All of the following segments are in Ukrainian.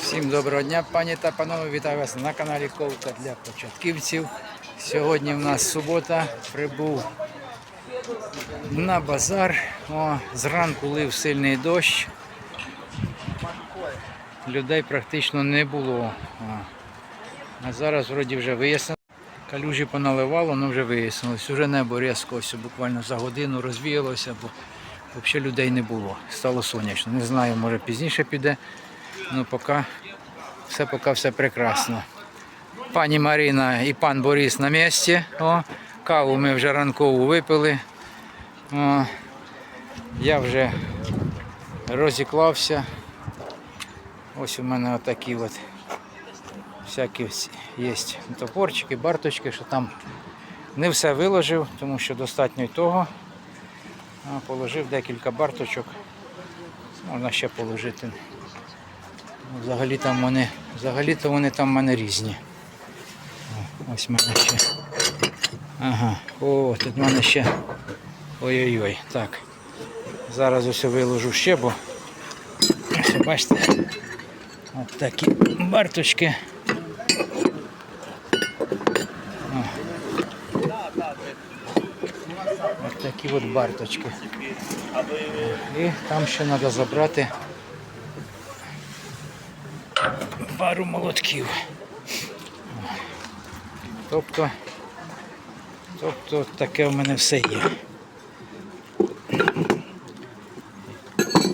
Всім доброго дня, пані та панове. Вітаю вас на каналі Ковка для початківців. Сьогодні в нас субота. Прибув на базар. О, зранку лив сильний дощ. Людей практично не було. А зараз вроді вже вияснило. Калюжі поналивало, але вже вияснилось. Уже небо різко буквально за годину розвіялося, бо взагалі людей не було. Стало сонячно. Не знаю, може пізніше піде. Ну, поки все, поки все прекрасно. Пані Марина і пан Борис на місці. О, каву ми вже ранкову випили. О, я вже розіклався. Ось у мене отакі от всякі є топорчики, барточки, що там не все виложив, тому що достатньо й того. Положив декілька барточок. Можна ще положити. Ну, Взагалі там вони, взагалі-то вони там в мене різні. О, Ось в мене ще. Ага, о, тут в мене ще. Ой-ой-ой. Так. Зараз ось виложу ще, бо ось, бачите. От такі барточки. О. От такі от барточки. І там ще треба забрати пару молотків. Тобто, тобто таке в мене все є.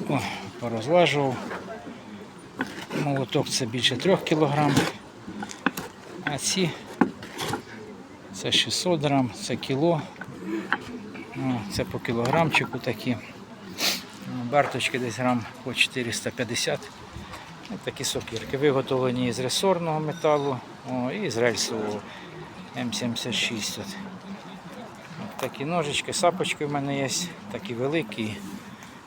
О, порозлажував. Молоток це більше 3 кг. А ці це 600 грам, це кіло. О, це по кілограмчику такі. Барточки десь грам по 450. Ось такі сокирки. Виготовлені із ресорного металу о, і з рельсового М76. От. Такі ножички, сапочки в мене є, такі великі,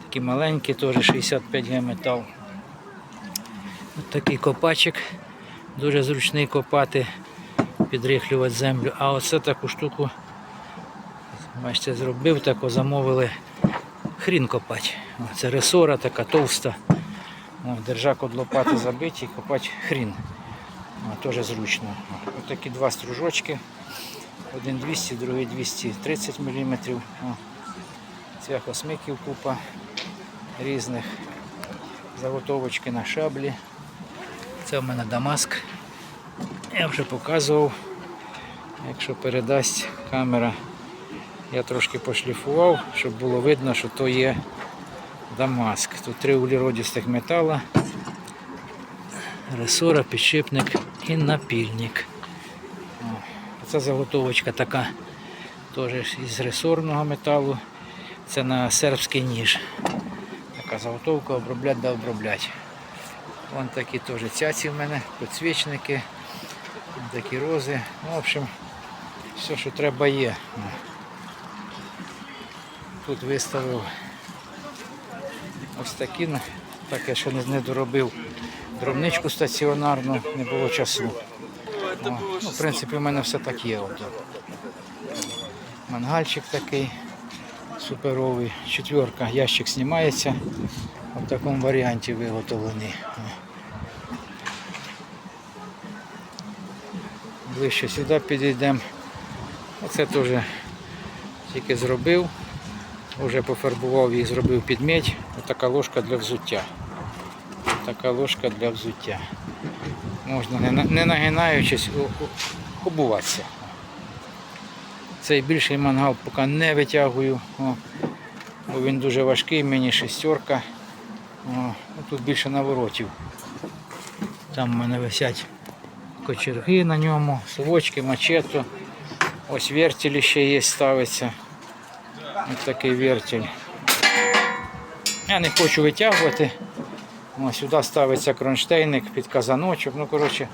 такі маленькі, теж 65 г метал. От такий копачик, дуже зручний копати, підрихлювати землю. А оце таку штуку, бачите, зробив, таку замовили хрін копати. Це ресора така товста. О, держак від лопати забиті, копати хрін. Теж зручно. Ось такі два стружочки. Один 200, другий 230 мм. Цвяхосмиків купа різних. Заготовочки на шаблі. Це в мене Дамаск. Я вже показував. Якщо передасть камера, я трошки пошліфував, щоб було видно, що то є Дамаск. Тут три углеродистих метала, ресора, підшипник і напільник. О, Це заготовочка така теж із ресорного металу. Це на сербський ніж. Така заготовка оброблять да оброблять. Вон такі теж цяці в мене, підсвічники, такі рози. Ну, в общем, все, що треба є. Тут виставив ось такі, ну, так я ще не, доробив дробничку стаціонарну, не було часу. О, ну, в принципі, в мене все так є. От. Мангальчик такий суперовий. Четверка, ящик знімається. В такому варіанті виготовлений. Ближче сюди підійдемо. Оце теж тільки зробив. Вже пофарбував її, зробив під медь. Така ложка для взуття. Така ложка для взуття. Можна не, нагинаючись обуватися. Цей більший мангал поки не витягую, бо він дуже важкий, мені шестерка. Ну, тут більше наворотів. Там в мене висять кочерги на ньому, совочки, мачету. Ось вертілі ще є, ставиться. Ось такий вертіль. Я не хочу витягувати. Ось сюди ставиться кронштейник під казаночок. Ну, коротше,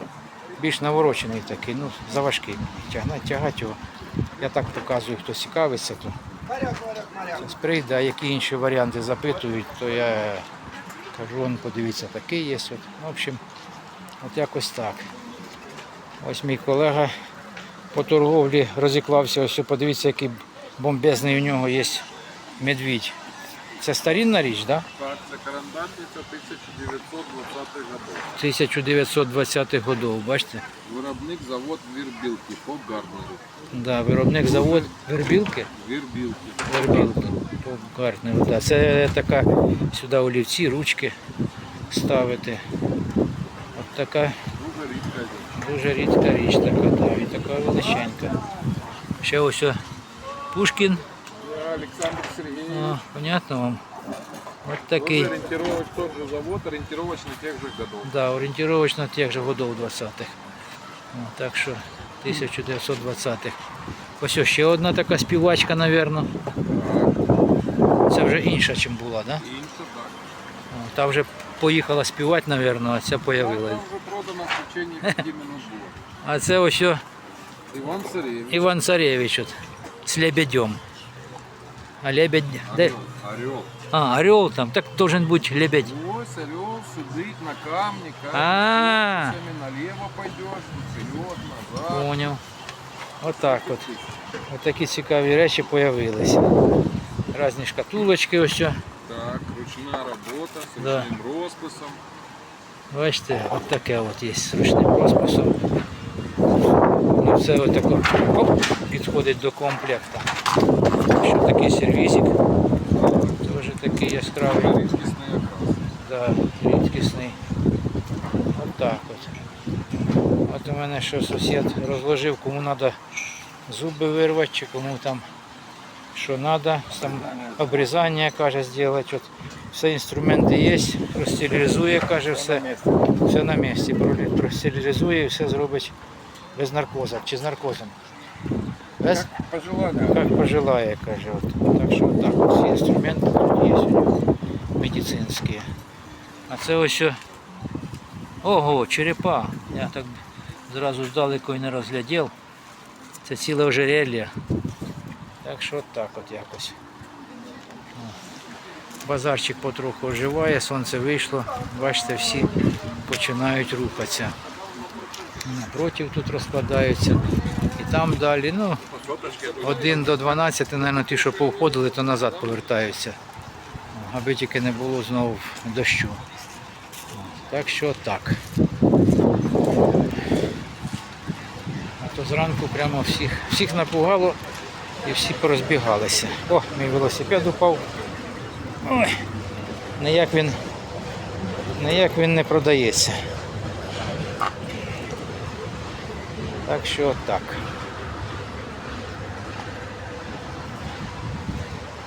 більш наворочений такий, ну, заважкий. Тягнати, тягати його. Я так показую, хто цікавиться, то щось прийде, а які інші варіанти запитують, то я кажу, вон подивіться, такий є. От. В общем, от якось так. Ось мій колега по торговлі розіклався, ось подивіться, який бомбезний у нього є медвідь. Це старинна річ, так? Да? Так, це карандашниця 1920-х годов. 1920-х годов, бачите? Виробник завод Вірбілки по Гарднеру. Да, виробник завод Вербілки. Вірбілки. Вербілки. По Гартнеру, да. Це така сюди олівці, ручки ставити. От така Дуже рідка річ. дуже рідка річ така, да, і така величенька. Ще ось Пушкін. Олександр Сергійович. О, понятно вам? От Такий. такий. Ориентировочный тот же завод, ориентировочно тех же годов. Да, орієнтировочно тих же годов 20-х. О, Так що 1920-х. Ось ще одна така співачка, напевно. Це вже інша, ніж була, да? Інше так. Та вже поїхала співати, напевно, а ця Вона вже продана в течение 5 минут. А це ось Іван Царевич. Іван Царевич от, з лебедем. А лебедь. Де? Орел. А, орел там, так должен бути лебедь. Ось орел сидить на камні, А. камні, наліво пойдеш, вперед, назад. Поняв. Отак от. От такі цікаві речі появилися. Разні шкатулочки ось. о. Так, ручна робота з Да. ручним розписом. Бачите, от таке от є з ручним розписом. Ну, це отако оп, підходить до Ще такий сервізик. Теж такий яскравий. Рідкісний окрас. Да, рідкісний. От так от. От у мене що сусід розложив, кому треба зуби вирвати, чи кому там що треба, там обрізання каже зробити. От все інструменти є, простерилізує, каже, все, все на місці. Простерилізує і все зробить без наркозу чи з наркозом. Без? Пожелання. Как пожелає, каже. От. Так що так, всі інструменти тут є у нього медицинські. А це ось. що- Ого, черепа. Я так зразу здалеку і не розглядів. Це ціле ожерелье. Так що от так от якось. Базарчик потроху оживає, сонце вийшло. Бачите, всі починають рухатися. Напротив тут розкладаються. Там далі. Ну, 1 до 12, мабуть, ті, що повходили, то назад повертаються. Аби тільки не було знову дощу. Так що так. А то зранку прямо всіх, всіх напугало і всі порозбігалися. О, мій велосипед упав. Ой, ніяк він, ніяк він не продається. Так що так.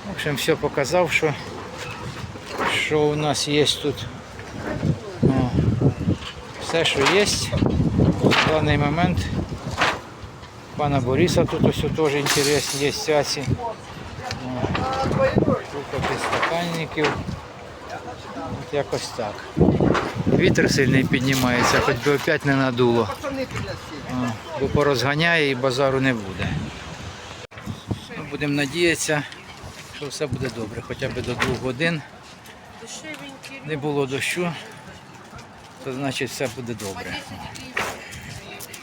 В общем, все показав, що, що у нас є тут. О, все, що є. В даний момент пана Бориса тут ось теж інтересні є сяці. Рукопис стаканників. От якось так. Вітер сильний піднімається, хоч би опять не надуло. Бо порозганяє і базару не буде. Ну, Будемо надіятися, що все буде добре, хоча б до двох годин. Не було дощу, то значить все буде добре.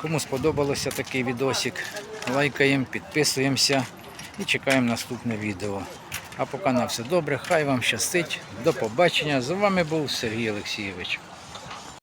Кому сподобалося такий відосик, лайкаємо, підписуємося і чекаємо наступне відео. А поки на все добре, хай вам щастить. До побачення. З вами був Сергій Олексійович.